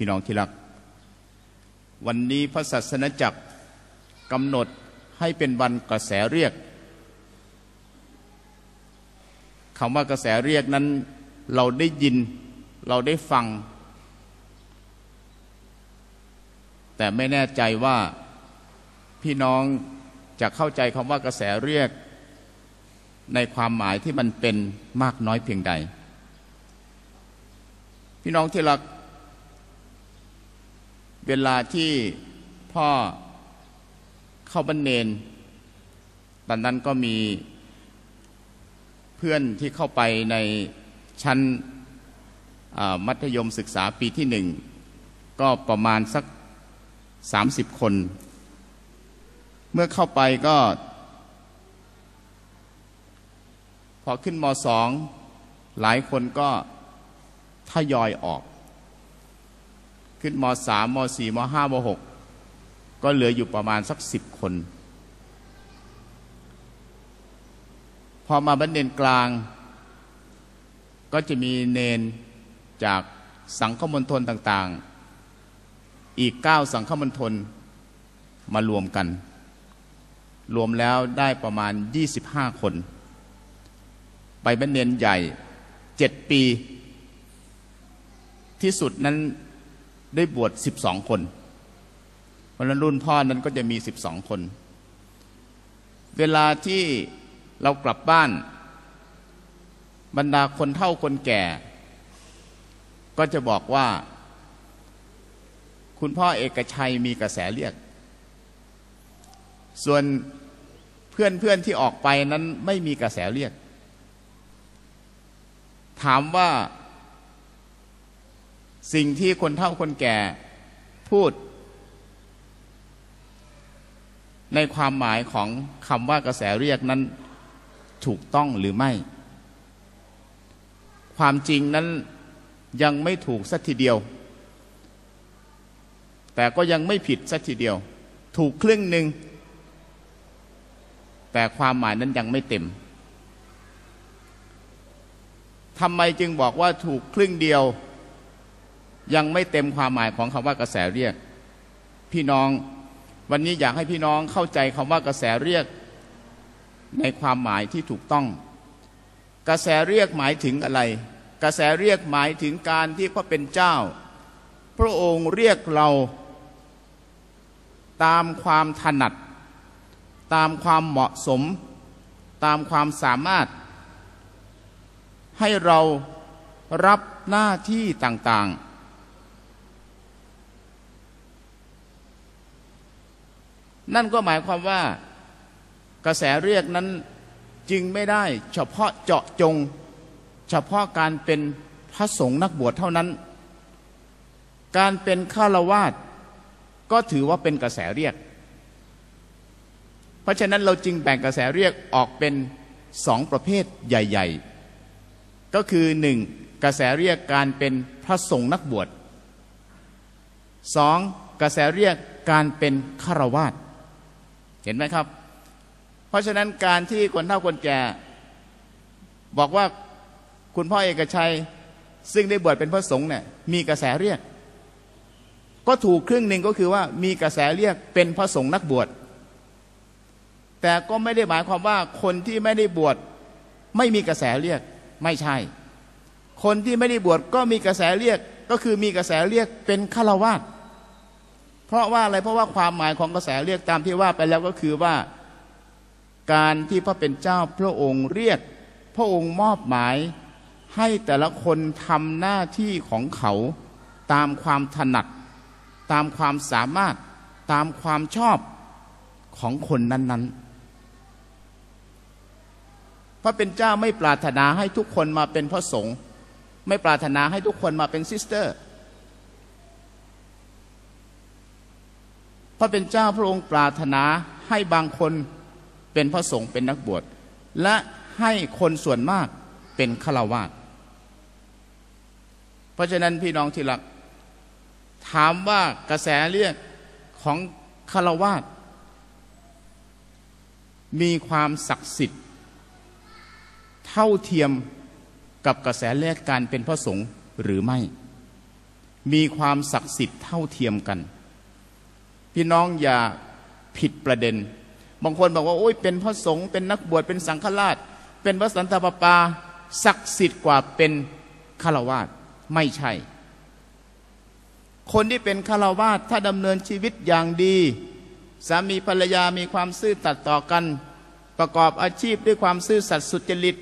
พี่น้องที่รัก วันนี้พระศาสนจักรกำหนดให้เป็นวันกระแสเรียกคำว่ากระแสเรียกนั้น เราได้ยินเราได้ฟัง แต่ไม่แน่ใจว่า พี่น้องจะเข้าใจคำว่ากระแสเรียกในความหมายที่มันเป็นมากน้อยเพียงใด พี่น้องที่รัก เวลาที่พ่อเข้าบรรเนนตอนนั้นก็มีเพื่อนที่เข้าไปในชั้นมัธยมศึกษาปีที่หนึ่ง ก็ประมาณสักสามสิบคน เมื่อเข้าไปก็ พอขึ้นมสองหลายคนก็ทยอยออก ขึ้นมสามมสี่มห้ามหกก็เหลืออยู่ประมาณสักสิบคน พอมาบันเนนกลาง ก็จะมีเนนจากสังฆมณฑลต่าง ๆ อีกเก้าสังฆมณฑลมารวมกัน รวมแล้วได้ประมาณ 25 คน ไปบันเนนใหญ่เจ็ดปี ที่สุดนั้นได้บวช12คนพราะนั้นรุ่นพ่อนั้นก็จะมีสิบสองคน เวลาที่เรากลับบ้าน บรรดาคนเฒ่าคนแก่ ก็จะบอกว่า คุณพ่อเอกชัยมีกระแสเรียก ส่วน พื่อนเพื่อนที่ออกไปนั้นไม่มีกระแสเรียก ถามว่าสิ่งที่คนเฒ่าคนแก่พูด ในความหมายของคำว่ากระแสเรียกนั้นถูกต้องหรือไม่ ความจริงนั้นยังไม่ถูกสักทีเดียว แต่ก็ยังไม่ผิดสักทีเดียว ถูกครึ่งหนึ่ง แต่ความหมายนั้นยังไม่เต็มทำไมจึงบอกว่าถูกครึ่งเดียว ยังไม่เต็มความหมายของคำว่ากระแสเรียก พี่น้องวันนี้อยากให้พี่น้องเข้าใจคำว่ากระแสเรียกในความหมายที่ถูกต้อง กระแสเรียกหมายถึงอะไร กระแสเรียกหมายถึงการที่พระเป็นเจ้า พระองค์เรียกเราตามความถนัด ตามความเหมาะสม ตามความสามารถ ให้เรารับหน้าที่ต่างๆ นั่นก็หมายความว่ากระแสเรียกนั้นจึงไม่ได้เฉพาะเจาะจง เฉพาะการเป็นพระสงฆ์นักบวชเท่านั้น การเป็นฆราวาสก็ถือว่าเป็นกระแสเรียก ราะฉะนั้นเราจึงแบ่งกระแสเรียกออกเป็นสองประเภทใหญ่ ๆ ก็คือหนึ่งกระแสเรียกการเป็นพระสงฆ์นักบวชสองกระแสเรียกการเป็นฆราวาสเห็นไหมครับ เพราะฉะนั้นการที่คนเฒ่าคนแก่ บอกว่าคุณพ่อเอกชัย ซึ่งได้บวชเป็นพระสงฆ์เนี่ยมีกระแสเรียก ก็ถูกครึ่งหนึ่งก็คือว่ามีกระแสเรียกเป็นพระสงฆ์นักบวช แต่ก็ไม่ได้หมายความว่าคนที่ไม่ได้บวชไม่มีกระแสเรียกไม่ใช่ คนที่ไม่ได้บวชก็มีกระแสเรียกก็คือมีกระแสเรียกเป็นฆราวาสเพราะว่าอะไรเพราะว่าความหมายของกระแสเรียกตามที่ว่าไปแล้วก็คือว่าการที่พระเป็นเจ้าพระองค์เรียก พระองค์มอบหมายให้แต่ละคนทำหน้าที่ของเขาตามความถนัด ตามความสามารถตามความชอบของคนนั้นๆ พระเป็นเจ้าไม่ปรารถนาให้ทุกคนมาเป็นพระสงฆ์ไม่ปรารถนาให้ทุกคนมาเป็นซิสเตอร์ พระเป็นเจ้าพระองค์ปรารถนาให้บางคนเป็นพระสงฆ์เป็นนักบวชและให้คนส่วนมากเป็นฆราวาสเพราะฉะนั้นพี่น้องที่รัก ถามว่ากระแสเรียกของฆราวาสมีความศักดิ์สิทธิ์ เท่าเทียมกับกระแสเลือดการเป็นพระสงฆ์หรือไม่ มีความศักดิ์สิทธิ์เท่าเทียมกัน พี่น้องอย่าผิดประเด็น บางคนบอกว่าโอ้ยเป็นพระสงฆ์เป็นนักบวชเป็นสังฆราช เป็นพระสันตะปาปาศักดิ์สิทธิ์กว่าเป็นฆราวาสไม่ใช่ คนที่เป็นฆราวาสถ้าดำเนินชีวิตอย่างดี สามีภรรยามีความซื่อตัดต่อกัน ประกอบอาชีพด้วยความซื่อสัตย์สุจริต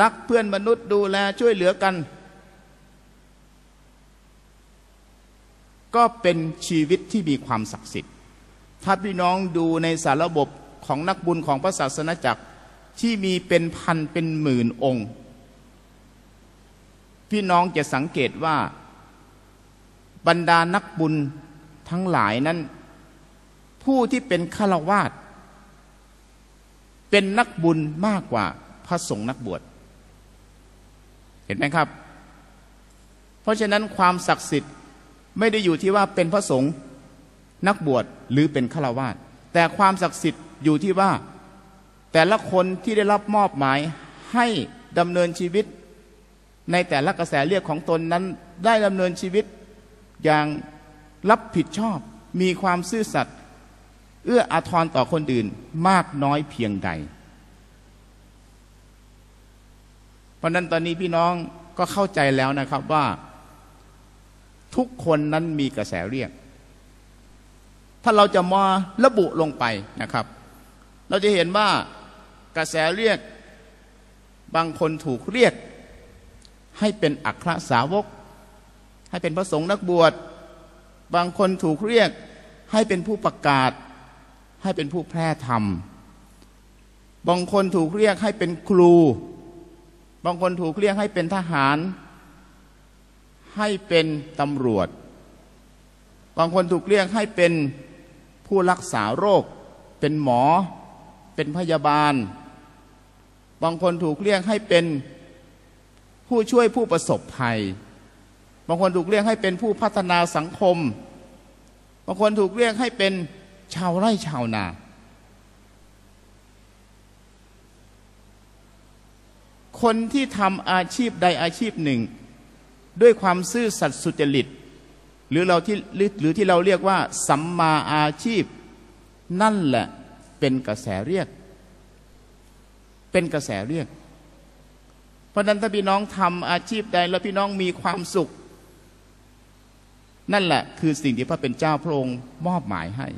รักเพื่อนมนุษย์ดูแลช่วยเหลือกัน ก็เป็นชีวิตที่มีความศักดิ์สิทธิ์ ถ้าพี่น้องดูในสารระบบของนักบุญของพระศาสนาจักรที่มีเป็นพันเป็นหมื่นองค์ พี่น้องจะสังเกตว่า บรรดานักบุญทั้งหลายนั้น ผู้ที่เป็นฆราวาสเป็นนักบุญมากกว่าพระสงฆ์นักบวช เห็นไหมครับ เพราะฉะนั้นความศักดิ์สิทธิ์ไม่ได้อยู่ที่ว่าเป็นพระสงฆ์นักบวชหรือเป็นฆราวาสแต่ความศักดิ์สิทธิ์อยู่ที่ว่า แต่ละคนที่ได้รับมอบหมายให้ดำเนินชีวิต ในแต่ละกระแสเรียกของตนนั้นได้ดำเนินชีวิตอย่างรับผิดชอบมีความซื่อสัตย์เอื้ออาทรต่อคนอื่นมากน้อยเพียงใด เพราะนั้นตอนนี้พี่น้องก็เข้าใจแล้วนะครับว่า ทุกคนนั้นมีกระแสเรียก ถ้าเราจะมาระบุลงไปนะครับ เราจะเห็นว่ากระแสเรียกบางคนถูกเรียก ให้เป็นอัครสาวก ให้เป็นพระสงฆ์นักบวช บางคนถูกเรียกให้เป็นผู้ประกาศ ให้เป็นผู้แพร่ธรรม บางคนถูกเรียกให้เป็นครู บางคนถูกเรียกให้เป็นทหาร ให้เป็นตำรวจ บางคนถูกเรียกให้เป็นผู้รักษาโรค เป็นหมอ เป็นพยาบาล บางคนถูกเรียกให้เป็นผู้ช่วยผู้ประสบภัย บางคนถูกเรียกให้เป็นผู้พัฒนาสังคม บางคนถูกเรียกให้เป็นชาวไร่ชาวนา คนที่ทำอาชีพใดอาชีพหนึ่ง ด้วยความซื่อสัตย์สุจริต หรือเราที่หรือที่เราเรียกว่า สัมมาอาชีพ นั่นแหละเป็นกระแสเรียก เป็นกระแสเรียก เพราะนั้นถ้าพี่น้องทำอาชีพใดแล้วพี่น้องมีความสุข นั่นแหละคือสิ่งที่พระเป็นเจ้าพระองค์มอบหมายให้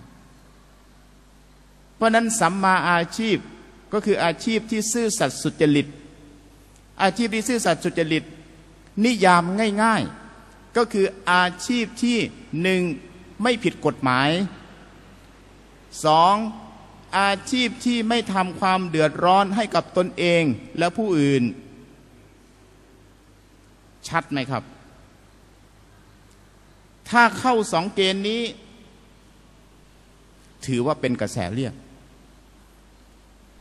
เพราะนั้นสัมมาอาชีพก็คืออาชีพที่ซื่อสัตย์สุจริต อาชีพที่ซื่อสัตย์สุจริต นิยามง่าย ๆ ก็คืออาชีพที่หนึ่งไม่ผิดกฎหมายสองอาชีพที่ไม่ทำความเดือดร้อนให้กับตนเองและผู้อื่น ชัดไหมครับ ถ้าเข้าสองเกณฑ์นี้ ถือว่าเป็นกระแสเรียก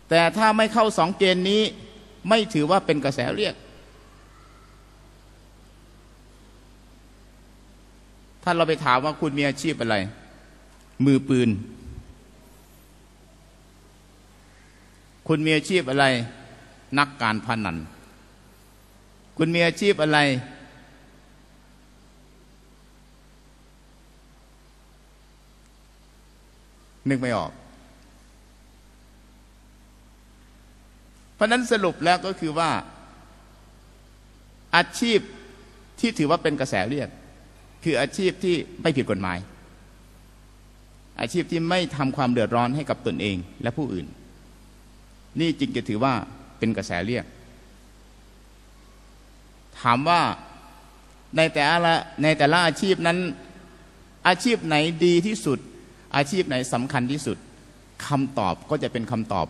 แต่ถ้าไม่เข้าสองเกณฑ์นี้ ไม่ถือว่าเป็นกระแสเรียก ถ้าเราไปถามว่าคุณมีอาชีพอะไร มือปืน คุณมีอาชีพอะไร นักการพนัน คุณมีอาชีพอะไร นึกไม่ออก เพ ราะนั้นสรุปแล้วก็คือว่า อาชีพที่ถือว่าเป็นกระแสเรียก คืออาชีพที่ไม่ผิดกฎหมาย อาชีพที่ไม่ทำความเดือดร้อนให้กับตนเองและผู้อื่น นี่จึงจะถือว่าเป็นกระแสเรียก ถามว่าในแต่ละในแต่ละอาชีพนั้น อาชีพไหนดีที่สุด อาชีพไหนสำคัญที่สุดคำตอบก็จะเป็นคำตอบ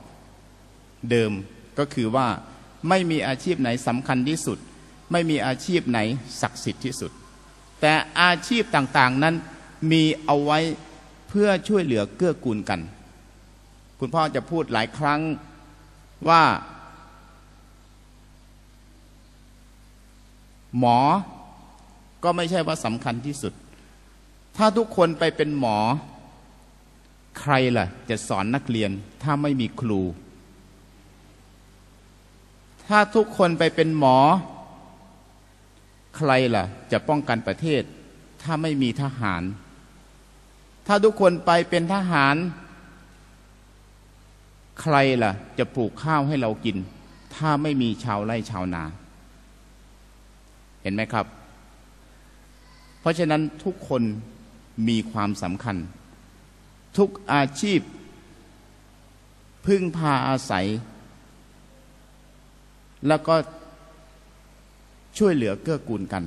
เดิม ก็คือว่าไม่มีอาชีพไหนสำคัญที่สุด ไม่มีอาชีพไหนศักดิ์สิทธิ์ที่สุด แต่อาชีพต่างๆนั้นมีเอาไว้เพื่อช่วยเหลือเกื้อกูลกัน คุณพ่อจะพูดหลายครั้งว่า หมอก็ไม่ใช่ว่าสำคัญที่สุด ถ้าทุกคนไปเป็นหมอ ใครล่ะ จะสอนนักเรียนถ้าไม่มีครู ถ้าทุกคนไปเป็นหมอ ใครล่ะ จะป้องกันประเทศ ถ้าไม่มีทหาร ถ้าทุกคนไปเป็นทหาร ใครล่ะ จะปลูกข้าวให้เรากิน ถ้าไม่มีชาวไร่ชาวนา เห็นไหมครับ เพราะฉะนั้นทุกคนมีความสำคัญ ทุกอาชีพ พึ่งพาอาศัย แล้วก็ช่วยเหลือเกื้อกูลกัน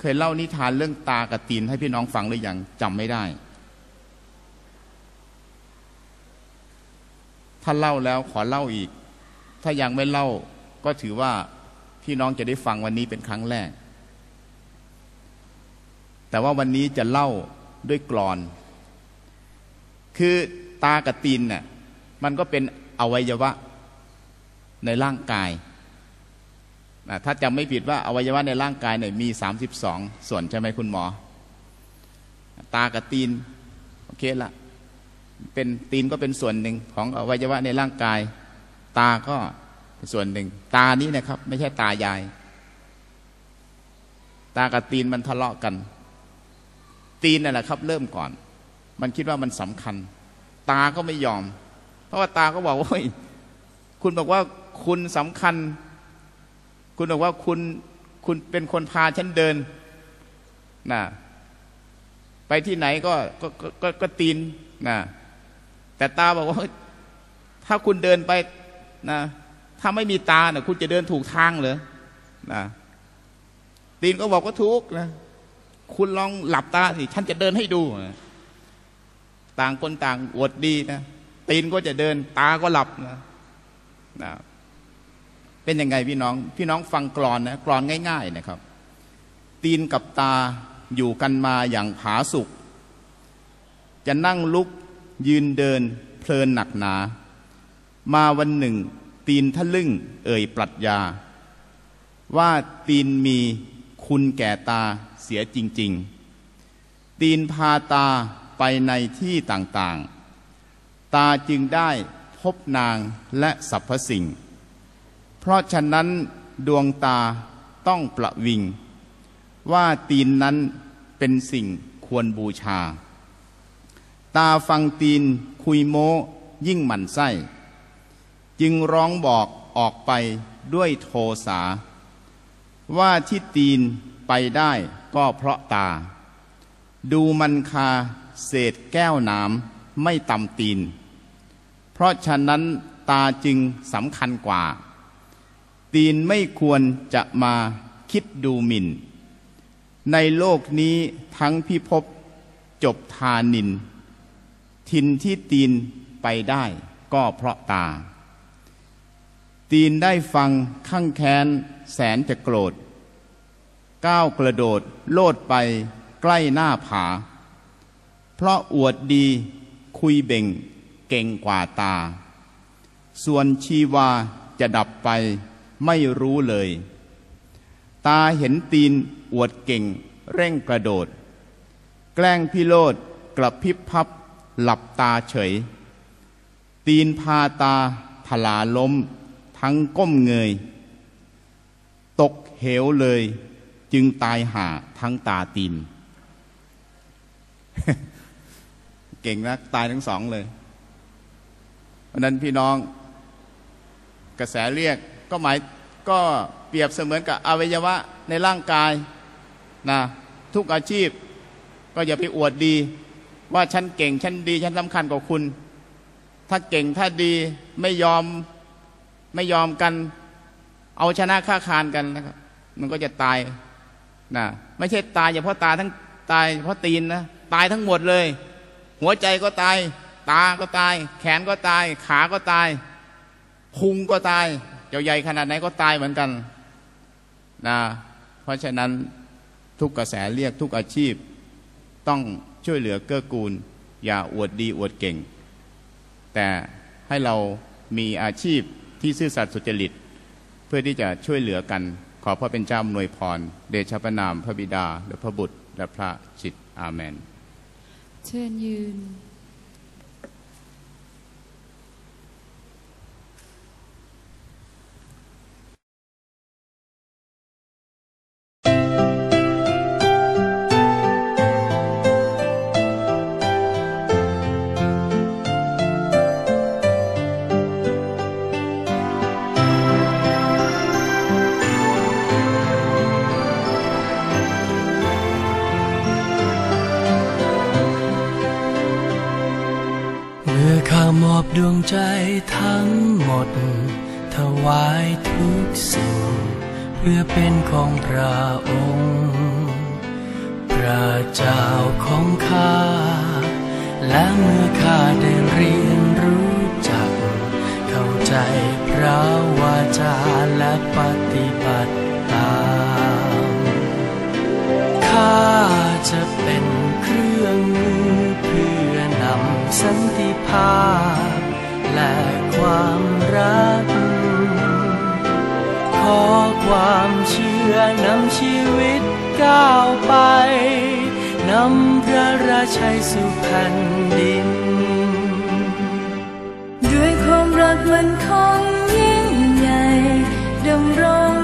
เคยเล่านิทานเรื่องตากับตีนให้พี่น้องฟังหรือยังจำไม่ได้ ถ้าเล่าแล้วขอเล่าอีก ถ้ายังไม่เล่าก็ถือว่าพี่น้องจะได้ฟังวันนี้เป็นครั้งแรก แต่ว่าวันนี้จะเล่าด้วยกรอน คือ ตากับตีนเนี่ยมันก็เป็นอวัยวะในร่างกายนะถ้าจำไม่ผิดว่าอวัยวะในร่างกายเนี่ยมี 32 ส่วนใช่ไหมคุณหมอ ตากับตีนโอเคละเป็นตีนก็เป็นส่วนหนึ่งของอวัยวะในร่างกาย ตาก็ส่วนหนึ่ง ตานี้นะครับ ไม่ใช่ตายาย ตากับตีนมันทะเลาะกัน ตีนนั่นแหละครับ เริ่มก่อน มันคิดว่ามันสำคัญ ตาก็ไม่ยอม เพราะว่าตาก็บอกว่าคุณบอกว่าคุณสำคัญ คุณบอกว่าคุณคุณเป็นคนพาฉันเดินนะไปที่ไหนก็ก็ก็ก็ตีนนะแต่ตาบอกว่า ถ้าคุณเดินไปนะถ้าไม่มีตาเนะ่ยคุณจะเดินถูกทางเหรอนะตีนก็บอกว่าถูกนะ คุณลองหลับตาสิ ฉันจะเดินให้ดูนะ ต่างคนต่างอวดดีนะตีนก็จะเดิน ตาก็หลับนะนะเป็นยังไงพี่น้อง พี่น้องฟังกรอนนะกรอนง่าย ๆนะครับ ตีนกับตาอยู่กันมาอย่างผาสุกจะนั่งลุกยืนเดินเพลินหนักหนา มาวันหนึ่ง ตีนทะลึ่ง เอ่ยปรัชญา ว่าตีนมีคุณแก่ตาเสียจริง ๆ ตีนพาตา ไปในที่ต่างๆ ตาจึงได้พบนางและสรรพสิ่ง เพราะฉะนั้นดวงตาต้องประวิง ว่าตีนนั้นเป็นสิ่งควรบูชา ตาฟังตีนคุยโมยิ่งหมันไส้ จึงร้องบอกออกไปด้วยโทสา ว่าที่ตีนไปได้ก็เพราะตา ดูมันคา เศษแก้วน้ำไม่ตำตีน เพราะฉะนั้นตาจึงสำคัญกว่า ตีนไม่ควรจะมาคิดดูหมิน่น ในโลกนี้ทั้งพิภพจบทานิน ทินที่ตีนไปได้ก็เพราะตา ตีนได้ฟังข้างแค้นแสนจะโกรธ ก้าวกระโดดโลดไปใกล้หน้าผา เพราะอวดดีคุยเบ่งเก่งกว่าตา ส่วนชีวาจะดับไปไม่รู้เลย ตาเห็นตีนอวดเก่งเร่งกระโดด แกล้งพิโรธกระพริบพับหลับตาเฉย ตีนพาตาถลาล้มทั้งก้มเงย ตกเหวเลยจึงตายหาทั้งตาตีน ก่งนะตายทั้งสองเลย เพราะนั้นพี่น้องกระแสเรียกก็หมายก็เปรียบเสมือนกับอวัยวะในร่างกายนะทุกอาชีพก็อย่าไปอวดดี ว่าฉันเก่งฉันดีฉันสำคัญกว่าคุณ ถ้าเก่งถ้าดีไม่ยอมไม่ยอมกัน เอาชนะค่าคานกันนะครับ มันก็จะตายนะไม่ใช่ตายเฉพาะตาทั้งตายเฉพาะตีนนะตายทั้งหมดเลย หัวใจก็ตาย ตาก็ตาย แขนก็ตาย ขาก็ตายพุงก็ตายเจ้าใหญ่ขนาดไหนก็ตายเหมือนกันนะเพราะฉะนั้นทุกกระแสเรียกทุกอาชีพ ต้องช่วยเหลือเกื้อกูล อย่าอวดดีอวดเก่ง แต่ให้เรามีอาชีพที่ซื่อสัตย์สุจริต เพื่อที่จะช่วยเหลือกันขอพระเป็นเจ้าอำนวยพร เดชะพระนาม พระบิดา และพระบุตร และพระจิตอาเมน เชิญยืน ทั้งหมด ถวายทุกสิ่ง เพื่อเป็นของพระองค์ พระเจ้าของข้า และเมื่อข้าได้เรียนรู้จัก เข้าใจพระวาจาและปฏิบัติตามข้าจะเป็นเครื่องมือ และความรัก ขอความเชื่อนำชีวิตก้าวไป นำพระราชัยสุพรรณดิน ด้วยความรักมันคงยิ่งใหญ่ดำรง